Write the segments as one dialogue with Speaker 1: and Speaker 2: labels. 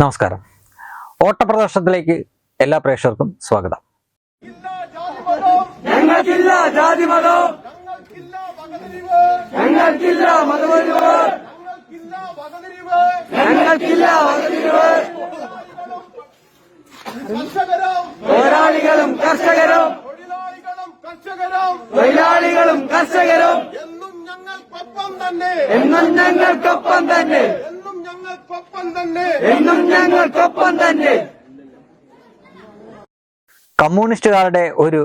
Speaker 1: നമസ്കാരം ഓട്ടപ്രദർശനത്തിലേക്ക് എല്ലാ പ്രേക്ഷകർക്കും സ്വാഗതം
Speaker 2: പോരാളികളും കർഷകരും
Speaker 3: തൊഴിലാളികളും കർഷകരും
Speaker 4: എന്നും ഞങ്ങൾക്കൊപ്പം തന്നെ
Speaker 5: എന്നും ഞങ്ങൾക്കൊപ്പം തന്നെ
Speaker 6: തന്നെ
Speaker 7: എന്നും ഞങ്ങൾക്കൊപ്പം തന്നെ
Speaker 1: കമ്മ്യൂണിസ്റ്റുകാരുടെ ഒരു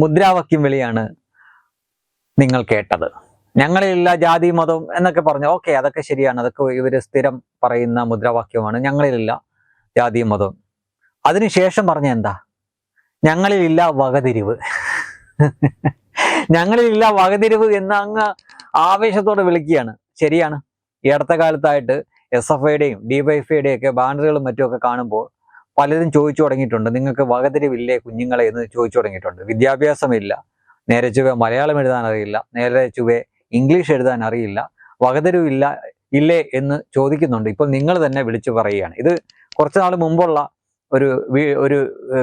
Speaker 1: മുദ്രാവാക്യം വിളിയാണ് നിങ്ങൾ കേട്ടത് ഞങ്ങളിലില്ല ജാതി മതം എന്നൊക്കെ പറഞ്ഞു ഓക്കെ അതൊക്കെ ശരിയാണ് അതൊക്കെ ഇവർ സ്ഥിരം പറയുന്ന മുദ്രാവാക്യമാണ് ഞങ്ങളിലില്ല ജാതി മതം അതിനുശേഷം പറഞ്ഞ എന്താ ഞങ്ങളിലില്ല വകതിരിവ് ഞങ്ങളിലില്ല വകതിരിവ് എന്ന് അങ്ങ് ആവേശത്തോടെ വിളിക്കുകയാണ് ശരിയാണ് ഈ അടുത്ത കാലത്തായിട്ട് എസ് എഫ് ഐയുടെയും ഡിവൈഎഫ്ഐയുടെയും ഒക്കെ ബാനറുകളും മറ്റുമൊക്കെ കാണുമ്പോൾ പലരും ചോദിച്ചു തുടങ്ങിയിട്ടുണ്ട് നിങ്ങൾക്ക് വകതിരിവില്ലേ കുഞ്ഞുങ്ങളെ എന്ന് ചോദിച്ചു തുടങ്ങിയിട്ടുണ്ട് വിദ്യാഭ്യാസമില്ല നേരെ ചുവ മലയാളം എഴുതാൻ അറിയില്ല നേരെ ചുവ ഇംഗ്ലീഷ് എഴുതാൻ അറിയില്ല വകതിരിവില്ല ഇല്ലേ എന്ന് ചോദിക്കുന്നുണ്ട് ഇപ്പോൾ നിങ്ങൾ തന്നെ വിളിച്ചു പറയുകയാണ് ഇത് കുറച്ച് നാൾ മുമ്പുള്ള ഒരു ഒരു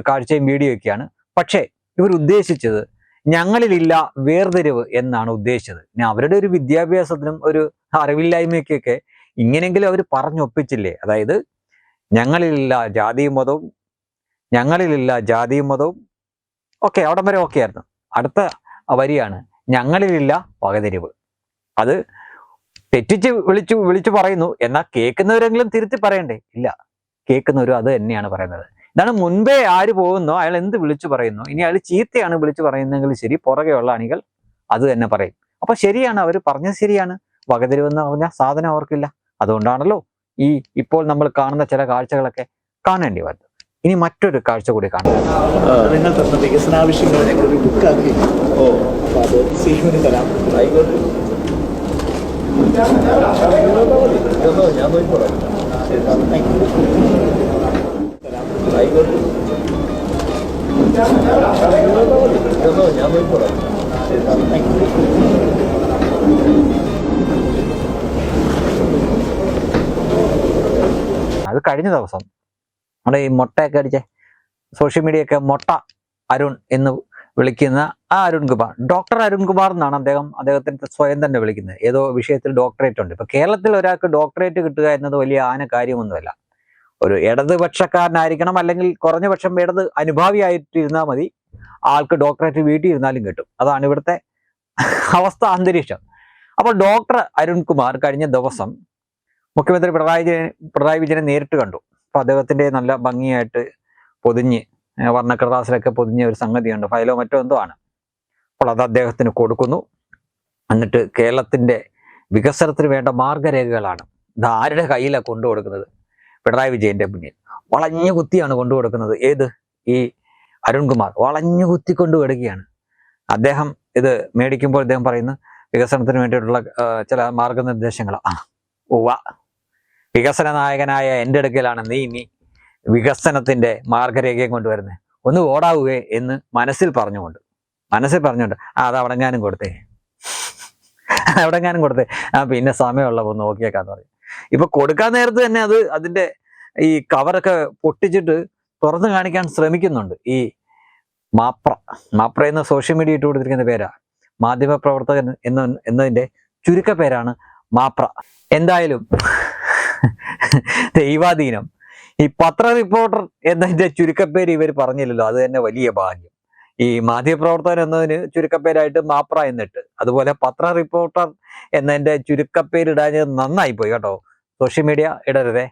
Speaker 1: കാഴ്ചയും വീഡിയോയൊക്കെയാണ് പക്ഷേ ഇവർ ഉദ്ദേശിച്ചത് ഞങ്ങളിലില്ല വേർതിരിവ് എന്നാണ് ഉദ്ദേശിച്ചത് അവരുടെ ഒരു വിദ്യാഭ്യാസത്തിനും ഒരു അറിവില്ലായ്മയ്ക്കൊക്കെ ഇങ്ങനെയെങ്കിലും അവർ പറഞ്ഞൊപ്പിച്ചില്ലേ അതായത് ഞങ്ങളിലില്ല ജാതിയും മതവും ഞങ്ങളിലില്ല ജാതിയും മതവും ഓക്കെ അവിടം വരെ ഓക്കെ ആയിരുന്നു അടുത്ത വരിയാണ് ഞങ്ങളിലില്ല വകതിരിവ് അത് തെറ്റിച്ച് വിളിച്ചു വിളിച്ചു പറയുന്നു എന്നാൽ കേൾക്കുന്നവരെങ്കിലും തിരുത്തി പറയണ്ടേ ഇല്ല കേൾക്കുന്നവരും അത് തന്നെയാണ് പറയുന്നത് ഇതാണ് മുൻപേ ആര് പോകുന്നോ അയാൾ എന്ത് വിളിച്ചു പറയുന്നു ഇനി അയാൾ ചീത്തയാണ് വിളിച്ചു പറയുന്നതെങ്കിൽ ശരി പുറകെയുള്ള അണികൾ അത് തന്നെ പറയും അപ്പൊ ശരിയാണ് അവർ പറഞ്ഞത് ശരിയാണ് വകതിരിവെന്ന് പറഞ്ഞാൽ സാധനം അവർക്കില്ല അതുകൊണ്ടാണല്ലോ ഈ ഇപ്പോൾ നമ്മൾ കാണുന്ന ചില കാഴ്ചകളൊക്കെ കാണേണ്ടി വരുന്നത് ഇനി മറ്റൊരു കാഴ്ച കൂടി കാണാം നിങ്ങൾ തന്ന വികസനാവശ്യങ്ങൾ ഒരു ബുക്കാക്കി ഓ അത് സീഹുവിന് തരാം ആയിക്കോട്ടെ ഞാൻ ഞാൻ അത് കഴിഞ്ഞ ദിവസം നമ്മുടെ ഈ മുട്ടയൊക്കെ അടിച്ച സോഷ്യൽ മീഡിയയൊക്കെ മുട്ട അരുൺ എന്ന് വിളിക്കുന്ന ആ അരുൺകുമാർ ഡോക്ടർ അരുൺകുമാർ എന്നാണ് അദ്ദേഹം അദ്ദേഹത്തിൻ്റെ സ്വയം തന്നെ വിളിക്കുന്നത് ഏതോ വിഷയത്തിൽ ഡോക്ടറേറ്റ് ഉണ്ട് ഇപ്പൊ കേരളത്തിൽ ഒരാൾക്ക് ഡോക്ടറേറ്റ് കിട്ടുക എന്നത് വലിയ ആന കാര്യമൊന്നുമല്ല ഒരു ഇടതുപക്ഷക്കാരനായിരിക്കണം അല്ലെങ്കിൽ കുറഞ്ഞ പക്ഷം ഇടത് അനുഭാവിയായിട്ടിരുന്നാൽ മതി ആൾക്ക് ഡോക്ടറേറ്റ് വീട്ടിൽ ഇരുന്നാലും കിട്ടും അതാണ് ഇവിടുത്തെ അവസ്ഥ അന്തരീക്ഷം അപ്പോൾ ഡോക്ടർ അരുൺകുമാർ കഴിഞ്ഞ ദിവസം മുഖ്യമന്ത്രി പിണറായി പിണറായി വിജയനെ നേരിട്ട് കണ്ടു അപ്പൊ അദ്ദേഹത്തിന്റെ നല്ല ഭംഗിയായിട്ട് പൊതിഞ്ഞ് വർണ്ണക്കടലാസിലൊക്കെ പൊതിഞ്ഞ ഒരു സംഗതിയുണ്ട് ഫയലോ മറ്റോ എന്തോ ആണ് അപ്പോൾ അത് അദ്ദേഹത്തിന് കൊടുക്കുന്നു എന്നിട്ട് കേരളത്തിന്റെ വികസനത്തിന് വേണ്ട മാർഗരേഖകളാണ് ഇത് ആരുടെ കയ്യിലാണ് കൊണ്ടു കൊടുക്കുന്നത് പിണറായി വിജയന്റെ മുന്നിൽ വളഞ്ഞു കുത്തിയാണ് കൊണ്ടു കൊടുക്കുന്നത് ഏത് ഈ അരുൺകുമാർ വളഞ്ഞു കുത്തി കൊണ്ടു അദ്ദേഹം ഇത് മേടിക്കുമ്പോൾ അദ്ദേഹം പറയുന്നു വികസനത്തിന് വേണ്ടിയിട്ടുള്ള ചില മാർഗനിർദ്ദേശങ്ങൾ ആ ഉവ്വ വികസന നായകനായ എൻ്റെ അടുക്കലാണ് നീ ഇനി വികസനത്തിൻ്റെ മാർഗരേഖയും കൊണ്ടുവരുന്നത് ഒന്ന് ഓടാവുകയെ എന്ന് മനസ്സിൽ പറഞ്ഞുകൊണ്ട് മനസ്സിൽ പറഞ്ഞുകൊണ്ട് ആ അത് കൊടുത്തേ അവിടെങ്ങാനും കൊടുത്തേ ആ പിന്നെ സമയമുള്ളപ്പോൾ നോക്കിയേക്കാന്ന് പറയും ഇപ്പൊ കൊടുക്കാൻ നേരത്ത് തന്നെ അത് അതിൻ്റെ ഈ കവറൊക്കെ പൊട്ടിച്ചിട്ട് തുറന്നു കാണിക്കാൻ ശ്രമിക്കുന്നുണ്ട് ഈ മാപ്ര മാപ്ര എന്ന സോഷ്യൽ മീഡിയ ഇട്ട് കൊടുത്തിരിക്കുന്ന പേരാ പ്രവർത്തകൻ എന്ന എന്നതിൻ്റെ ചുരുക്ക പേരാണ് മാപ്ര എന്തായാലും ദൈവാധീനം ഈ പത്ര റിപ്പോർട്ടർ എന്നതിന്റെ ചുരുക്കപ്പേര് ഇവർ പറഞ്ഞില്ലല്ലോ അത് തന്നെ വലിയ ഭാഗ്യം ഈ മാധ്യമപ്രവർത്തകൻ എന്നതിന് ചുരുക്കപ്പേരായിട്ട് മാപ്ര എന്നിട്ട് അതുപോലെ പത്ര റിപ്പോർട്ടർ എന്നതിന്റെ ചുരുക്കപ്പേര് ഇടാഞ്ഞത് നന്നായി പോയി കേട്ടോ സോഷ്യൽ മീഡിയ ഇടരുതേ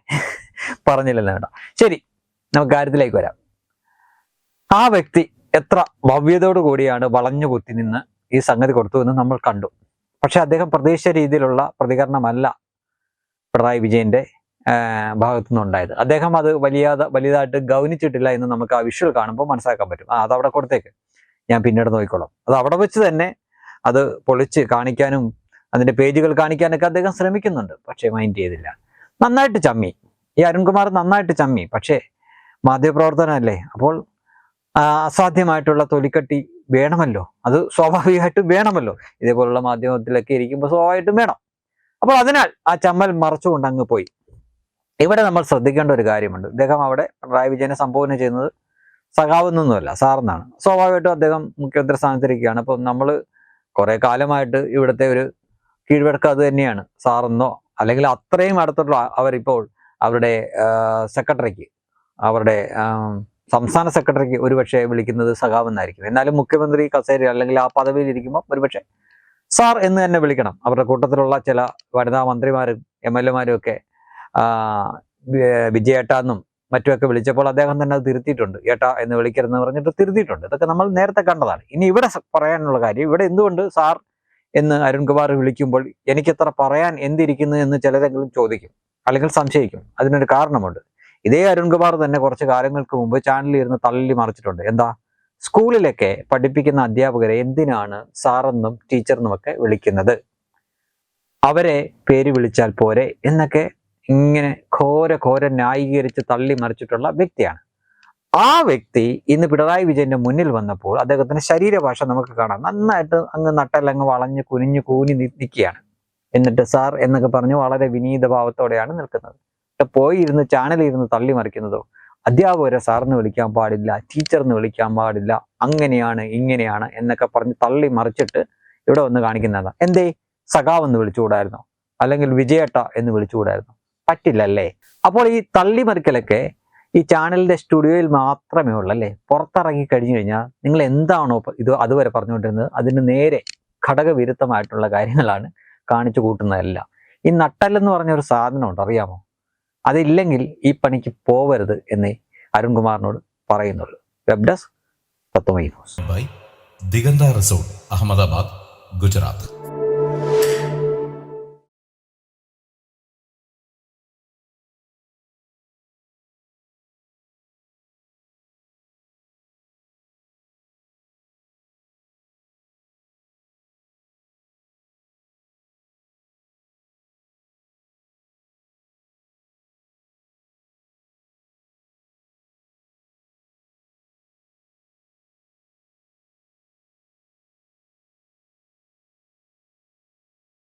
Speaker 1: പറഞ്ഞില്ലല്ലോ കേട്ടോ ശരി നമുക്ക് കാര്യത്തിലേക്ക് വരാം ആ വ്യക്തി എത്ര ഭവ്യതയോടു കൂടിയാണ് വളഞ്ഞു കുത്തി നിന്ന് ഈ സംഗതി കൊടുത്തു എന്ന് നമ്മൾ കണ്ടു പക്ഷെ അദ്ദേഹം പ്രതീക്ഷിച്ച രീതിയിലുള്ള പ്രതികരണമല്ല പിണറായി വിജയൻ്റെ ഭാഗത്തു നിന്നുണ്ടായത് അദ്ദേഹം അത് വലിയ വലിയതായിട്ട് ഗൗനിച്ചിട്ടില്ല എന്ന് നമുക്ക് ആ വിഷ്വൽ കാണുമ്പോൾ മനസ്സിലാക്കാൻ പറ്റും ആ അത് അവിടെ കൊടുത്തേക്ക് ഞാൻ പിന്നീട് നോക്കിക്കോളാം അത് അവിടെ വെച്ച് തന്നെ അത് പൊളിച്ച് കാണിക്കാനും അതിൻ്റെ പേജുകൾ കാണിക്കാനൊക്കെ അദ്ദേഹം ശ്രമിക്കുന്നുണ്ട് പക്ഷേ മൈൻഡ് ചെയ്തില്ല നന്നായിട്ട് ചമ്മി ഈ അരുൺകുമാർ നന്നായിട്ട് ചമ്മി പക്ഷേ മാധ്യമപ്രവർത്തനമല്ലേ അപ്പോൾ അസാധ്യമായിട്ടുള്ള തൊലിക്കട്ടി വേണമല്ലോ അത് സ്വാഭാവികമായിട്ടും വേണമല്ലോ ഇതേപോലുള്ള മാധ്യമത്തിലൊക്കെ ഇരിക്കുമ്പോൾ സ്വാഭാവികമായിട്ടും വേണം അപ്പോൾ അതിനാൽ ആ ചമ്മൽ മറച്ചുകൊണ്ട് അങ്ങ് പോയി ഇവിടെ നമ്മൾ ശ്രദ്ധിക്കേണ്ട ഒരു കാര്യമുണ്ട് അദ്ദേഹം അവിടെ പിണറായി വിജയനെ സംബോധന ചെയ്യുന്നത് സഖാവുന്നൊന്നുമല്ല സാറെന്നാണ് സ്വാഭാവികമായിട്ടും അദ്ദേഹം മുഖ്യമന്ത്രി സ്ഥാനത്തിരിക്കുകയാണ് അപ്പം നമ്മൾ കുറേ കാലമായിട്ട് ഇവിടുത്തെ ഒരു കീഴ്വഴക്കം അത് തന്നെയാണ് സാറെന്നോ അല്ലെങ്കിൽ അത്രയും അടുത്തുള്ള അവരിപ്പോൾ അവരുടെ സെക്രട്ടറിക്ക് അവരുടെ സംസ്ഥാന സെക്രട്ടറിക്ക് ഒരുപക്ഷെ വിളിക്കുന്നത് സഖാവെന്നായിരിക്കും എന്നാലും മുഖ്യമന്ത്രി കസേര അല്ലെങ്കിൽ ആ പദവിയിൽ ഇരിക്കുമ്പോൾ ഒരുപക്ഷെ സാർ എന്ന് തന്നെ വിളിക്കണം അവരുടെ കൂട്ടത്തിലുള്ള ചില വനിതാ മന്ത്രിമാരും എം എൽ എമാരും ഒക്കെ വിജയേട്ടാന്നും മറ്റുമൊക്കെ വിളിച്ചപ്പോൾ അദ്ദേഹം തന്നെ അത് തിരുത്തിയിട്ടുണ്ട് ഏട്ടാ എന്ന് വിളിക്കരുതെന്ന് പറഞ്ഞിട്ട് തിരുത്തിയിട്ടുണ്ട് ഇതൊക്കെ നമ്മൾ നേരത്തെ കണ്ടതാണ് ഇനി ഇവിടെ പറയാനുള്ള കാര്യം ഇവിടെ എന്തുകൊണ്ട് സാർ എന്ന് അരുൺകുമാർ വിളിക്കുമ്പോൾ എനിക്കിത്ര പറയാൻ എന്തിരിക്കുന്നു എന്ന് ചിലരെങ്കിലും ചോദിക്കും അല്ലെങ്കിൽ സംശയിക്കും അതിനൊരു കാരണമുണ്ട് ഇതേ അരുൺകുമാർ തന്നെ കുറച്ച് കാലങ്ങൾക്ക് മുമ്പ് ചാനലിൽ ഇരുന്ന് തള്ളി മറിച്ചിട്ടുണ്ട് എന്താ സ്കൂളിലൊക്കെ പഠിപ്പിക്കുന്ന അധ്യാപകരെ എന്തിനാണ് സാറെന്നും ടീച്ചറെന്നും ഒക്കെ വിളിക്കുന്നത് അവരെ പേര് വിളിച്ചാൽ പോരെ എന്നൊക്കെ ഇങ്ങനെ ഘോര ഘോര ന്യായീകരിച്ച് തള്ളി മറിച്ചിട്ടുള്ള വ്യക്തിയാണ് ആ വ്യക്തി ഇന്ന് പിണറായി വിജയന്റെ മുന്നിൽ വന്നപ്പോൾ അദ്ദേഹത്തിന്റെ ശരീരഭാഷ നമുക്ക് കാണാം നന്നായിട്ട് അങ്ങ് നട്ടല്ലങ്ങ് വളഞ്ഞ് കുനിഞ്ഞു കൂനി നിൽക്കുകയാണ് എന്നിട്ട് സാർ എന്നൊക്കെ പറഞ്ഞ് വളരെ വിനീത ഭാവത്തോടെയാണ് നിൽക്കുന്നത് പോയി ഇരുന്ന് ചാനലിൽ തള്ളി മറിക്കുന്നതോ അധ്യാപകരെ സാറെന്ന് വിളിക്കാൻ പാടില്ല ടീച്ചർന്ന് വിളിക്കാൻ പാടില്ല അങ്ങനെയാണ് ഇങ്ങനെയാണ് എന്നൊക്കെ പറഞ്ഞ് തള്ളി മറിച്ചിട്ട് ഇവിടെ വന്ന് കാണിക്കുന്നതാണ് എന്തേ സഖാവ് എന്ന് വിളിച്ചുകൂടായിരുന്നോ അല്ലെങ്കിൽ വിജയേട്ട എന്ന് പറ്റില്ല പറ്റില്ലല്ലേ അപ്പോൾ ഈ തള്ളിമറിക്കലൊക്കെ ഈ ചാനലിന്റെ സ്റ്റുഡിയോയിൽ മാത്രമേ ഉള്ളൂ അല്ലേ പുറത്തിറങ്ങി കഴിഞ്ഞു കഴിഞ്ഞാൽ നിങ്ങൾ എന്താണോ ഇത് അതുവരെ പറഞ്ഞുകൊണ്ടിരുന്നത് അതിന് നേരെ ഘടകവിരുദ്ധമായിട്ടുള്ള കാര്യങ്ങളാണ് കാണിച്ചു കൂട്ടുന്നതല്ല ഈ നട്ടൽ എന്ന് പറഞ്ഞ ഒരു സാധനമുണ്ട് അറിയാമോ അതില്ലെങ്കിൽ ഈ പണിക്ക് പോവരുത് എന്ന് അരുൺകുമാറിനോട് പറയുന്നുള്ളൂ വെബ് ഡെസ്ക് പത്തുമൈ ന്യൂസ് ദിഗന്ത റിസോർട്ട് അഹമ്മദാബാദ് ഗുജറാത്ത്